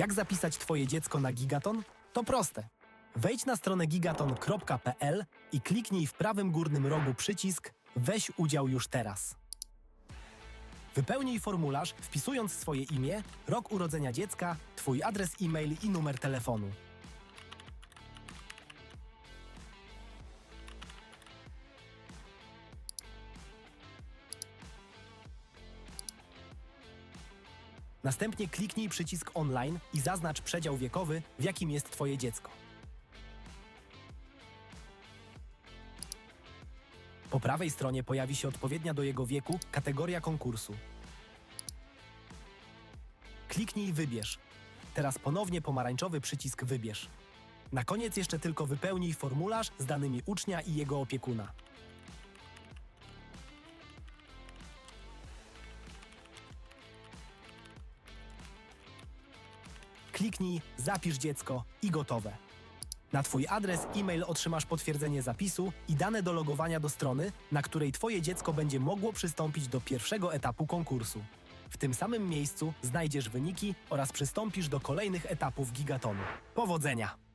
Jak zapisać Twoje dziecko na Gigaton? To proste. Wejdź na stronę gigaton.pl i kliknij w prawym górnym rogu przycisk Weź udział już teraz. Wypełnij formularz, wpisując swoje imię, rok urodzenia dziecka, Twój adres e-mail i numer telefonu. Następnie kliknij przycisk online i zaznacz przedział wiekowy, w jakim jest Twoje dziecko. Po prawej stronie pojawi się odpowiednia do jego wieku kategoria konkursu. Kliknij Wybierz. Teraz ponownie pomarańczowy przycisk Wybierz. Na koniec jeszcze tylko wypełnij formularz z danymi ucznia i jego opiekuna. Kliknij Zapisz dziecko i gotowe. Na Twój adres e-mail otrzymasz potwierdzenie zapisu i dane do logowania do strony, na której Twoje dziecko będzie mogło przystąpić do pierwszego etapu konkursu. W tym samym miejscu znajdziesz wyniki oraz przystąpisz do kolejnych etapów gigatonu. Powodzenia!